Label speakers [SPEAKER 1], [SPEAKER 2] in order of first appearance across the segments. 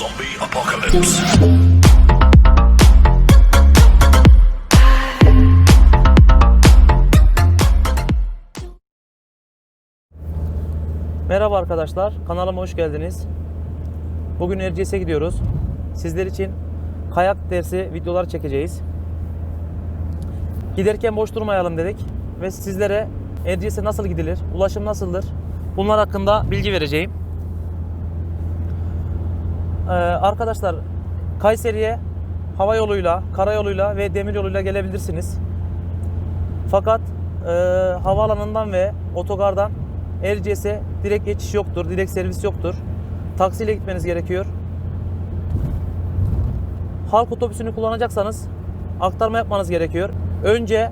[SPEAKER 1] Zombie apocalypse.
[SPEAKER 2] Merhaba arkadaşlar, kanalıma hoş geldiniz. Bugün Erciyes'e gidiyoruz. Sizler için kayak dersi videolar çekeceğiz. Giderken boş durmayalım dedik ve sizlere Erciyes'e nasıl gidilir, ulaşım nasıldır bunlar hakkında bilgi vereceğim. Ee, arkadaşlar Kayseri'ye hava yoluyla, karayoluyla ve demir yoluyla gelebilirsiniz. Fakat e, havaalanından ve otogardan Erciyes'e direkt geçiş yoktur, direkt servis yoktur. Taksiyle gitmeniz gerekiyor. Halk otobüsünü kullanacaksanız aktarma yapmanız gerekiyor. Önce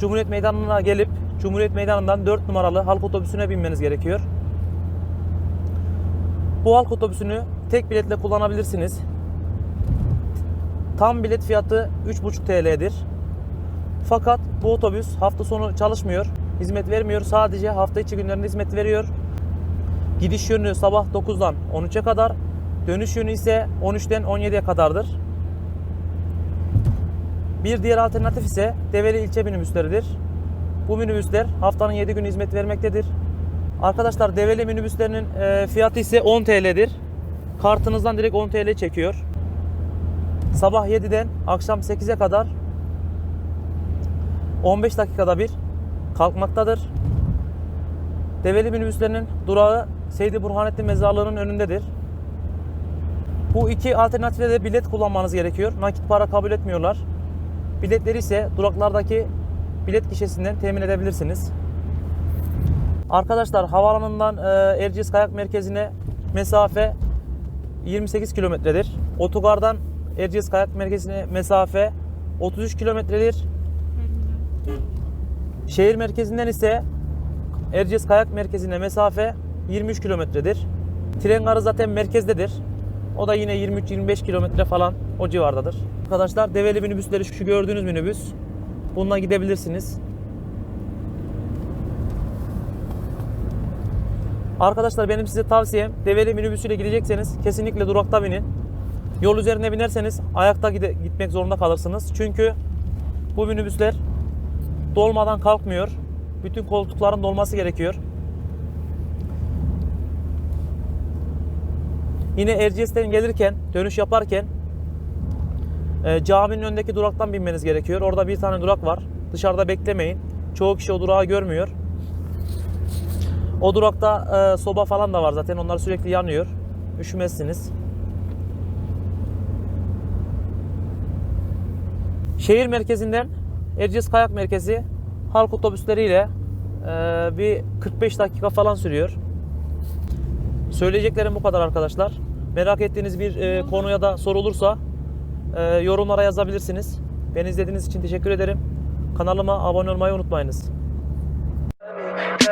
[SPEAKER 2] Cumhuriyet Meydanı'na gelip Cumhuriyet Meydanı'ndan 4 numaralı halk otobüsüne binmeniz gerekiyor. Bu halk otobüsünü tek biletle kullanabilirsiniz. Tam bilet fiyatı 3,5 TL'dir. Fakat bu otobüs hafta sonu çalışmıyor, hizmet vermiyor. Sadece hafta içi günlerinde hizmet veriyor. Gidiş yönü sabah 9'dan 13'e kadar, dönüş yönü ise 13'ten 17'ye kadardır. Bir diğer alternatif ise Develi ilçe minibüsleridir. Bu minibüsler haftanın 7 günü hizmet vermektedir. Arkadaşlar Develi minibüslerinin e, fiyatı ise 10 TL'dir. Kartınızdan direkt 10 TL çekiyor. Sabah 7'den akşam 8'e kadar 15 dakikada bir kalkmaktadır. Develi minibüslerinin durağı Seydi Burhanettin Mezarlığı'nın önündedir. Bu iki alternatifte de bilet kullanmanız gerekiyor. Nakit para kabul etmiyorlar. Biletleri ise duraklardaki bilet gişesinden temin edebilirsiniz. Arkadaşlar havaalanından e, Erciyes Kayak Merkezi'ne mesafe 28 kilometredir. Otogardan Erciyes Kayak Merkezi'ne mesafe 33 kilometredir. Şehir merkezinden ise Erciyes Kayak Merkezi'ne mesafe 23 kilometredir. Tren garı zaten merkezdedir. O da yine 23-25 kilometre falan o civardadır. Arkadaşlar develi minibüsleri şu gördüğünüz minibüs. Bununla gidebilirsiniz. Arkadaşlar benim size tavsiyem develi minibüsüyle gidecekseniz kesinlikle durakta binin. Yol üzerine binerseniz ayakta gide- gitmek zorunda kalırsınız. Çünkü bu minibüsler dolmadan kalkmıyor. Bütün koltukların dolması gerekiyor. Yine Erciyes'ten gelirken, dönüş yaparken e, caminin önündeki duraktan binmeniz gerekiyor. Orada bir tane durak var. Dışarıda beklemeyin. Çoğu kişi o durağı görmüyor. O durakta e, soba falan da var zaten. Onlar sürekli yanıyor. Üşümezsiniz. Şehir merkezinden Erciyes Kayak Merkezi halk otobüsleriyle e, bir 45 dakika falan sürüyor. Söyleyeceklerim bu kadar arkadaşlar. Merak ettiğiniz bir e, konu ya da soru olursa e, yorumlara yazabilirsiniz. Beni izlediğiniz için teşekkür ederim. Kanalıma abone olmayı unutmayınız.